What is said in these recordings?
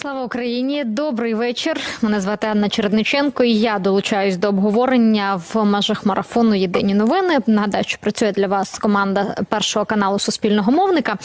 Слава Україні! Добрий вечір. Мене звати Анна Чередниченко. і Я долучаюсь до обговорення в межах марафону Єдині новини. Нагадаю, що працює для вас команда першого каналу Суспільного мовника.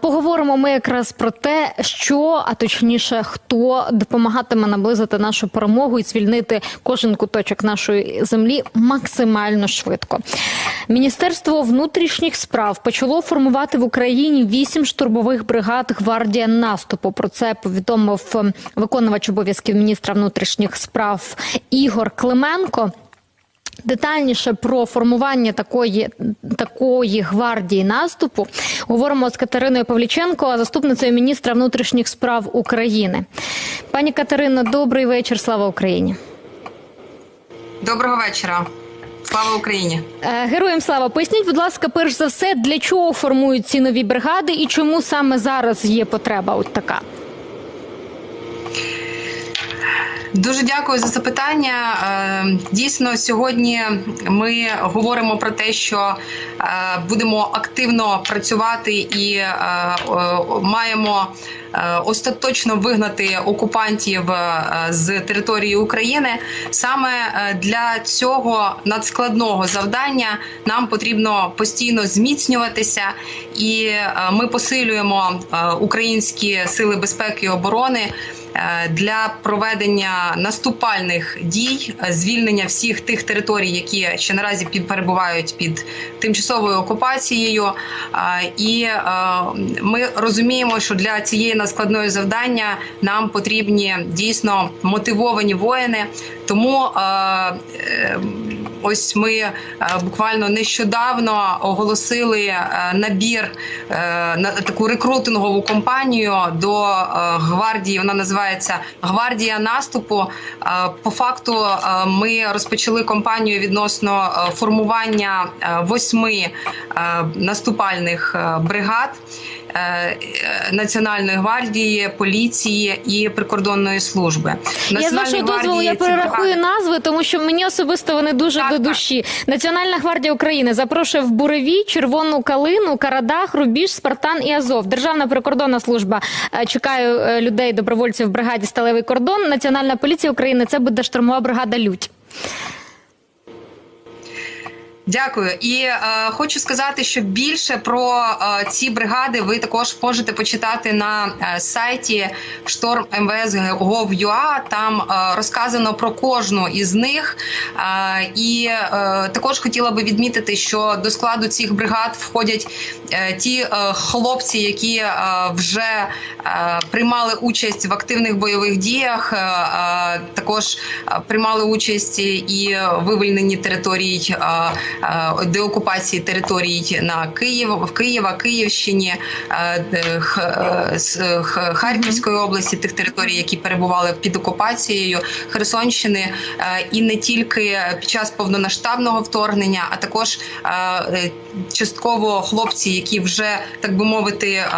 Поговоримо ми якраз про те, що а точніше, хто допомагатиме наблизити нашу перемогу і звільнити кожен куточок нашої землі максимально швидко. Міністерство внутрішніх справ почало формувати в Україні вісім штурмових бригад гвардія наступу. Про це повідомив ем, виконувач обов'язків міністра внутрішніх справ Ігор Клименко. Детальніше про формування такої такої гвардії наступу говоримо з Катериною Павліченко, заступницею міністра внутрішніх справ України. Пані Катерино, добрий вечір. Слава Україні. Доброго вечора. Слава Україні. Е, Героям слава, поясніть, будь ласка, перш за все, для чого формують ці нові бригади і чому саме зараз є потреба от така? Дуже дякую за запитання. Е, Дійсно, сьогодні ми говоримо про те, що е, будемо активно працювати і е, маємо. Е, Остаточно вигнати окупантів е, з території України саме е, для цього надскладного завдання нам потрібно постійно зміцнюватися, і ми посилюємо українські сили безпеки і оборони для проведення наступальних дій, звільнення всіх тих територій, які ще наразі під перебувають під тимчасовою окупацією. І ми розуміємо, що для цієї надскладної завдання нам потрібні дійсно мотивовані воїни. Тому е, е, ось ми е, буквально нещодавно оголосили набір на таку рекрутингову кампанію до гвардії. Вона називається Гвардія наступу. По факту ми розпочали кампанію відносно формування восьми наступальних бригад. Е, Національної гвардії, поліції і прикордонної служби. Я з вашого дозволу я перерахую назви, тому що мені особисто вони дуже Так, до так. душі. Національна гвардія України запрошує в Буревій, Червону Калину, Карадах, Рубіж, Спартан і Азов. Державна прикордонна служба е, чекає е, людей, добровольців в бригаді Сталевий кордон. Національна поліція України це буде штурмова бригада Лють. Дякую, і е, хочу сказати, що більше про е, ці бригади ви також можете почитати на е, сайті Шторм МВС Gov.ua. Там е, розказано про кожну із них. Е, і е, також хотіла би відмітити, що до складу цих бригад входять е, ті е, хлопці, які е, вже е, приймали участь в активних бойових діях. е, е, також е, приймали участь і в вивільненні територій. е, е, деокупації територій на Київ, в Києва, Київщині, е, е, е, Харківської області, тих територій, які перебували під окупацією, Херсонщини, е, і не тільки під час повномасштабного вторгнення, а також е, е, частково хлопці, які вже так би мовити е,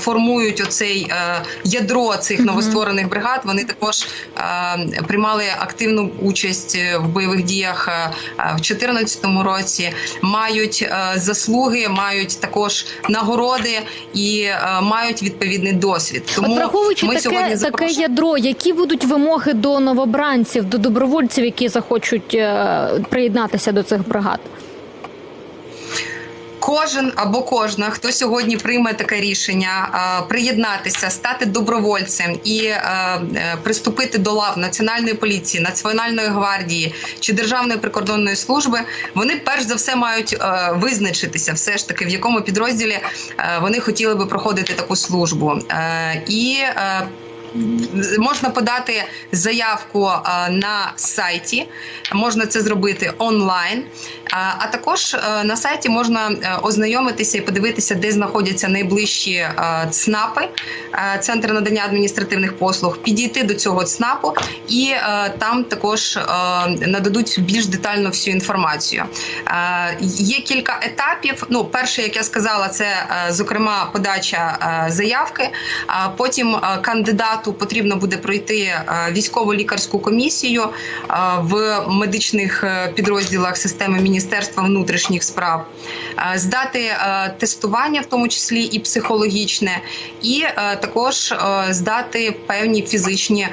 формують оцей е, ядро цих новостворених бригад. Вони також е, приймали активну участь в бойових діях е, е, в 2014 році, мають е, заслуги, мають також нагороди і е, мають відповідний досвід. Тому От враховуючи ми таке, сьогодні таке ядро, які будуть вимоги до новобранців, до добровольців, які захочуть е, приєднатися до цих бригад? Кожен або кожна, хто сьогодні прийме таке рішення, е, приєднатися, стати добровольцем і е, е, приступити до лав національної поліції, національної гвардії чи державної прикордонної служби, вони перш за все мають визначитися, все ж таки в якому підрозділі вони хотіли би проходити таку службу. І Можна подати заявку е, на сайті, можна це зробити онлайн. Е, А також е, на сайті можна ознайомитися і подивитися, де знаходяться найближчі ЦНАПи, центр надання адміністративних послуг, підійти до цього ЦНАПу, і там також нададуть більш детально всю інформацію. Є кілька етапів. Ну, перше, як я сказала, це зокрема подача заявки. Потім кандидат кандидату потрібно буде пройти е, військово-лікарську комісію е, в медичних е, підрозділах системи Міністерства внутрішніх справ, здати тестування, в тому числі і психологічне, і також здати певні фізичні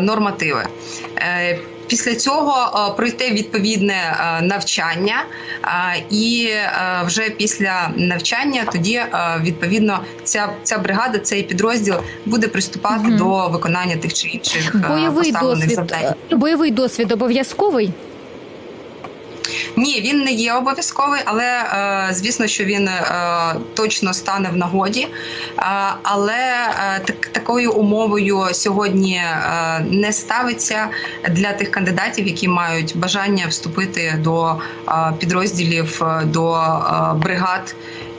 нормативи. Після цього е, пройти відповідне е, навчання, е, і вже після навчання тоді відповідно ця, ця бригада, цей підрозділ буде приступати угу. до виконання тих чи інших Бойовий поставлених досвід, завдань. бойовий досвід обов'язковий. Ні, він не є обов'язковий, але е, звісно, що він е, точно стане в нагоді. Е, але так, такою умовою сьогодні не ставиться для тих кандидатів, які мають бажання вступити до підрозділів, до бригад.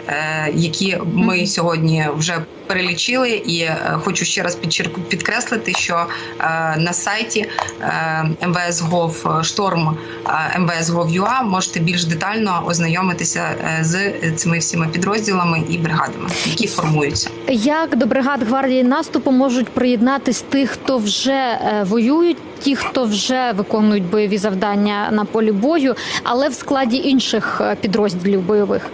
Е, Які ми сьогодні вже перелічили, і е, хочу ще раз підкреслити, що е, на сайті МВС.Гов шторм МВС.Гов.ЮА можете більш детально ознайомитися з цими всіма підрозділами і бригадами, які формуються. Як до бригад гвардії наступу можуть приєднатись тих, хто вже воюють, ті, хто вже виконують бойові завдання на полі бою, але в складі інших підрозділів бойових?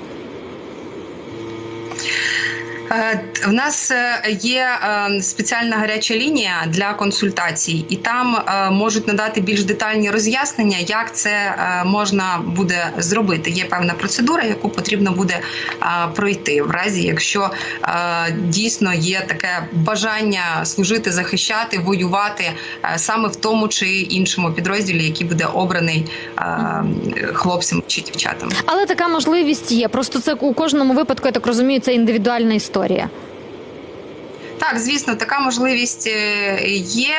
Е, В нас е, є е, спеціальна гаряча лінія для консультацій, і там можуть надати більш детальні роз'яснення, як це можна буде зробити. Є певна процедура, яку потрібно буде пройти, в разі якщо дійсно є таке бажання служити, захищати, воювати саме в тому чи іншому підрозділі, який буде обраний хлопцям чи дівчатам. Але така можливість є. Просто це у кожному випадку, я так розумію, це індивідуальна історія. Так, звісно, така можливість е, є.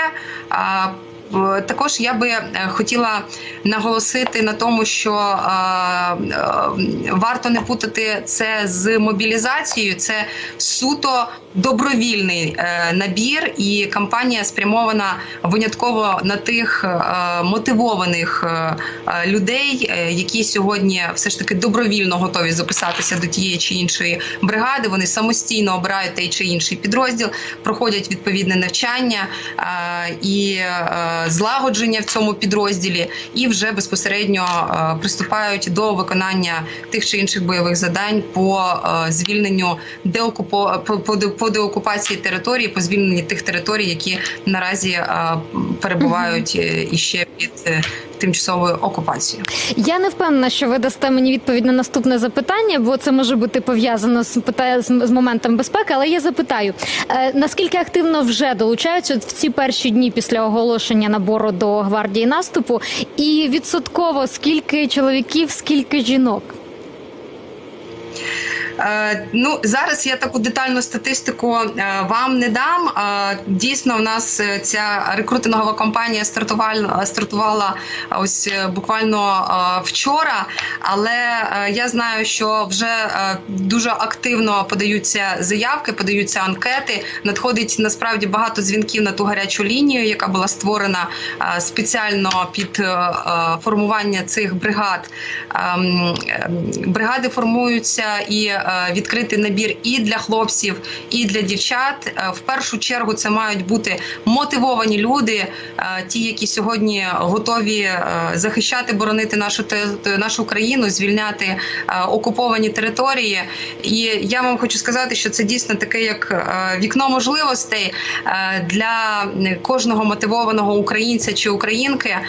В- Також я би е, хотіла наголосити на тому, що е, е, варто не путати це з мобілізацією. Це суто добровільний е, набір, і кампанія спрямована винятково на тих е, мотивованих е, е, людей, е, які сьогодні все ж таки добровільно готові записатися до тієї чи іншої бригади. Вони самостійно обирають той чи інший підрозділ, проходять відповідне навчання е, і е, злагодження в цьому підрозділі, і вже безпосередньо е, приступають до виконання тих чи інших бойових задань по е, звільненню деокупо по, по, де- по деокупації території, по звільненні тих територій, які наразі е, перебувають іще під тимчасовою окупацією. Я не впевнена, що ви дасте мені відповідь на наступне запитання, бо це може бути пов'язано з, з моментом безпеки. Але я запитаю, е, наскільки активно вже долучаються в ці перші дні після оголошення набору до гвардії наступу, і відсотково скільки чоловіків, скільки жінок? Е, ну зараз я таку детальну статистику е, вам не дам. Е, дійсно, в нас ця рекрутингова кампанія стартувала стартувала ось буквально вчора. Але я знаю, що вже дуже активно подаються заявки, подаються анкети. Надходить насправді багато дзвінків на ту гарячу лінію, яка була створена спеціально під формування цих бригад. Ем, ем, Бригади формуються і відкритий набір і для хлопців, і для дівчат. Е, В першу чергу це мають бути мотивовані люди, е, ті, які сьогодні готові е, захищати, боронити нашу нашу країну, звільняти е, окуповані території. І я вам хочу сказати, що це дійсно таке як е, вікно можливостей е, для кожного мотивованого українця чи українки. Е,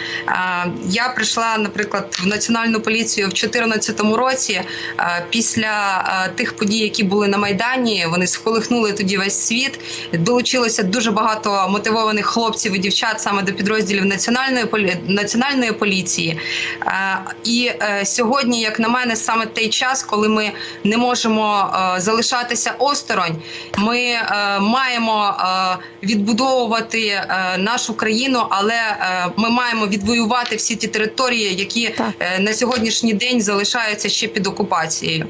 Я прийшла, наприклад, в національну поліцію в 2014 році е, після е, тих подій, які були на майдані. Вони сколихнули тоді весь світ. Долучилося дуже багато мотивованих хлопців і дівчат саме до підрозділів національної полі... національної поліції. Е, І е, сьогодні, як на мене, саме той час, коли ми не можемо е, залишатися осторонь, ми маємо відбудовувати нашу країну, але ми маємо відвоювати всі ті території, які Так. на сьогоднішній день залишаються ще під окупацією.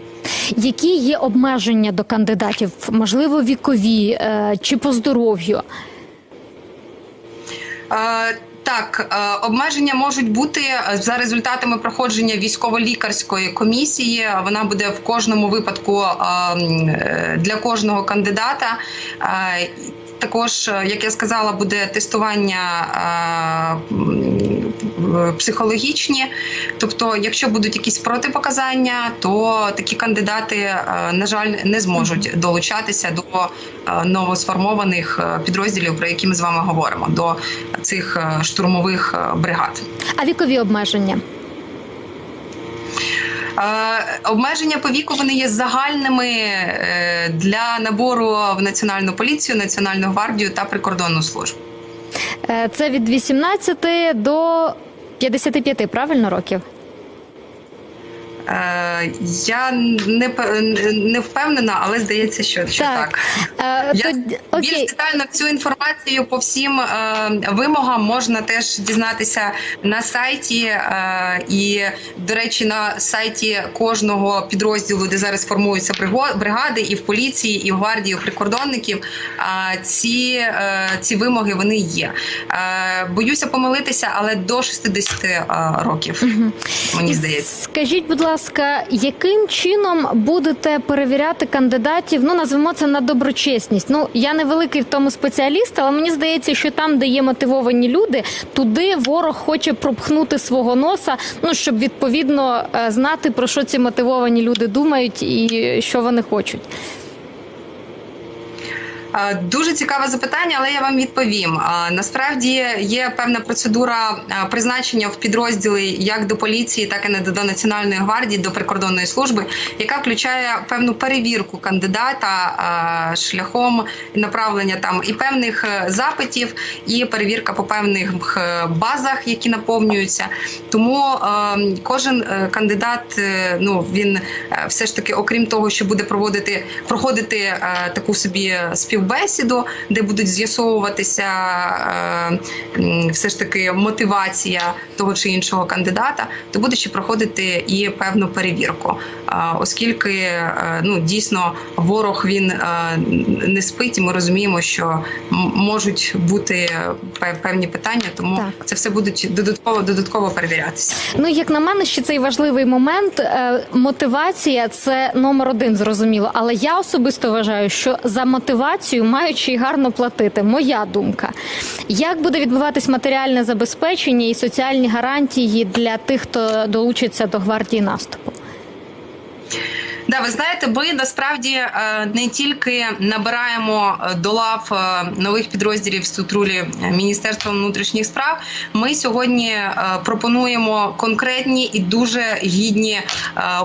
Які є обмеження до кандидатів? Можливо, вікові е, чи по здоров'ю? Е, Так, е, обмеження можуть бути за результатами проходження військово-лікарської комісії. Вона буде в кожному випадку для кожного кандидата. Також, як я сказала, буде тестування психологічні. Тобто, якщо будуть якісь протипоказання, то такі кандидати, е, на жаль, не зможуть долучатися до е, новосформованих е, підрозділів, про які ми з вами говоримо, до цих штурмових бригад. А вікові обмеження? Обмеження по віку вони є загальними для набору в національну поліцію, національну гвардію та прикордонну службу. Е, Це від 18 до 55, правильно років? Е, Я не не впевнена, але здається, що, що так. Е, Я тоді- Більш окей. детально цю інформацію по всім е, вимогам можна теж дізнатися на сайті. І, до речі, на сайті кожного підрозділу, де зараз формуються бригади, і в поліції, і в гвардії, і в прикордонників. ці, ці вимоги вони є. Боюся помилитися, але до 60 е, років, мені здається. Скажіть, будь ласка, яким чином будете перевіряти кандидатів? Ну назвемо це на доброчесність. Ну я не великий в тому спеціаліст, але мені здається, що там, де є мотивовані люди, туди ворог хоче пропхнути свого носа. Ну щоб відповідно е, знати про що ці мотивовані люди думають і що вони хочуть. Е, Дуже цікаве запитання, але я вам відповім. Е, Насправді є певна процедура е, призначення в підрозділи як до поліції, так і до національної гвардії, до прикордонної служби, яка включає певну перевірку кандидата шляхом направлення там і певних запитів, і перевірка по певних базах, які наповнюються. Тому кожен кандидат, ну він все ж таки, окрім того, що буде проводити проходити таку собі співбесіду, де будуть з'ясовуватися е, все ж таки мотивація того чи іншого кандидата, то буде ще проходити і певну перевірку, оскільки е, ну дійсно ворог він е, не спить, і ми розуміємо, що можуть бути пе- певні питання, тому Так. це все будуть додатково додатково перевірятися. Ну, як на мене, ще цей важливий момент. е, Мотивація це номер один, зрозуміло. Але я особисто вважаю, що за мотивацію й гарно платити. Моя думка. Як буде відбуватись матеріальне забезпечення і соціальні гарантії для тих, хто долучиться до гвардії наступу? Да, ви знаєте, ми насправді е, не тільки набираємо е, до лав е, нових підрозділів структурі Міністерства внутрішніх справ. Ми сьогодні пропонуємо конкретні і дуже гідні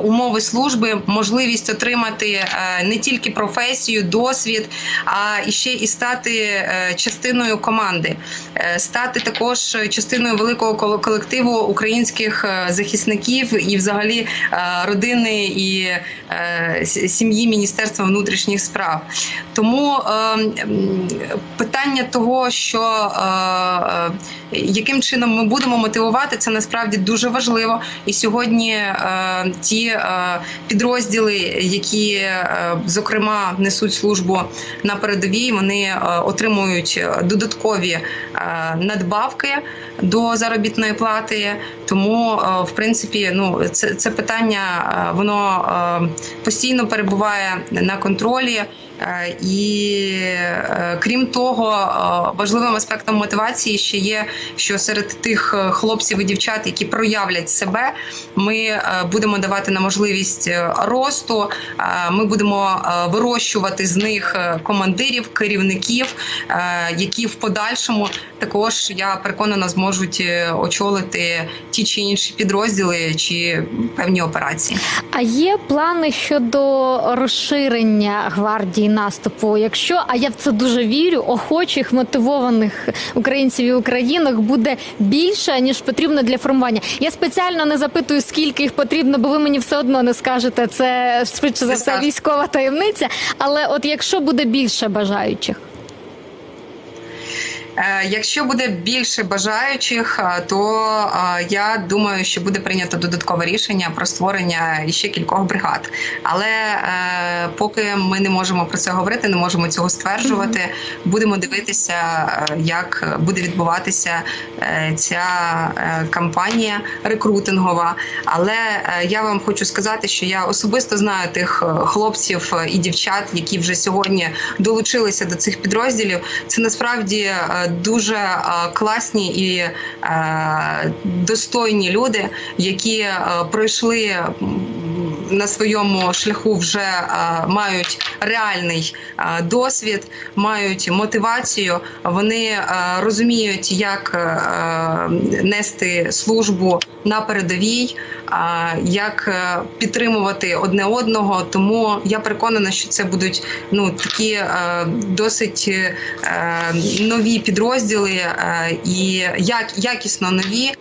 умови служби, можливість отримати не тільки професію, досвід, а і ще і стати частиною команди, стати також частиною великого кол- колективу українських е, захисників і, взагалі, е, родини і е, сім'ї Міністерства внутрішніх справ. Тому е, питання того, що е, е, яким чином ми будемо мотивувати, це насправді дуже важливо. І сьогодні е, ті е, підрозділи, які е, зокрема несуть службу на передовій, вони е, отримують додаткові е, надбавки до заробітної плати. Тому, е, в принципі, ну це, це питання, е, воно е, постійно перебуває на контролі. Е, І е, крім того, е, важливим аспектом мотивації ще є, що серед тих хлопців і дівчат, які проявлять себе, ми будемо давати на можливість росту. Ми будемо вирощувати з них командирів, керівників, які в подальшому також я переконана зможуть очолити ті чи інші підрозділи чи певні операції. А є плани щодо розширення гвардії наступу? Якщо а я в це дуже вірю, охочих мотивованих українців і українок буде більше ніж потрібно для формування. Я спеціально не запитую, скільки їх потрібно, бо ви мені все одно не скажете. Це швидше за все військова таємниця. Але от якщо буде більше бажаючих, Якщо буде більше бажаючих, е, то е, я думаю, що буде прийнято додаткове рішення про створення ще кількох бригад. Але е, поки ми не можемо про це говорити, не можемо цього стверджувати. Будемо дивитися, е, як буде відбуватися е, ця е, кампанія рекрутингова. Але е, я вам хочу сказати, що я особисто знаю тих е, хлопців е, і дівчат, які вже сьогодні долучилися до цих підрозділів. Це насправді е, дуже е, класні і е, достойні люди, які е, пройшли на своєму шляху, вже е, мають реальний е, досвід, мають мотивацію. Вони е, розуміють, як нести службу на передовій, як підтримувати одне одного. Тому я переконана, що це будуть ну такі досить нові підрозділи і як якісно нові.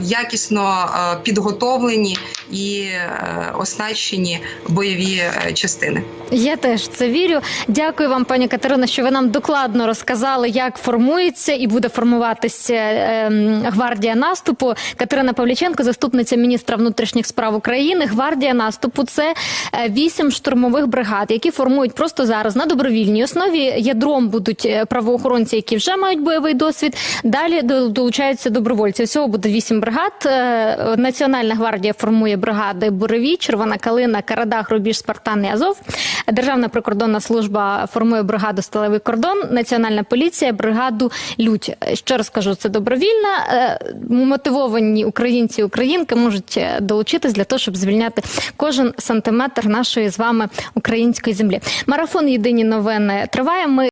Якісно підготовлені і е, оснащені бойові е, частини. Я теж це вірю. Дякую вам, пані Катерина, що ви нам докладно розказали, як формується і буде формуватися ем, гвардія наступу. Катерина Павліченко, заступниця міністра внутрішніх справ України. Гвардія наступу це е, вісім штурмових бригад, які формують просто зараз на добровільній основі. Ядром будуть правоохоронці, які вже мають бойовий досвід. Далі долучаються добровольці. Всього буде вісім бригад. Національна гвардія формує бригади Буревій, Червона Калина, Карадах, Рубіж, Спартан і Азов. Державна прикордонна служба формує бригаду Сталевий кордон, Національна поліція бригаду Лють. Ще раз кажу, це добровільна. Е, Мотивовані українці і українки можуть е, долучитись для того, щоб звільняти кожен сантиметр нашої з вами української землі. Марафон Єдині новини триває. Ми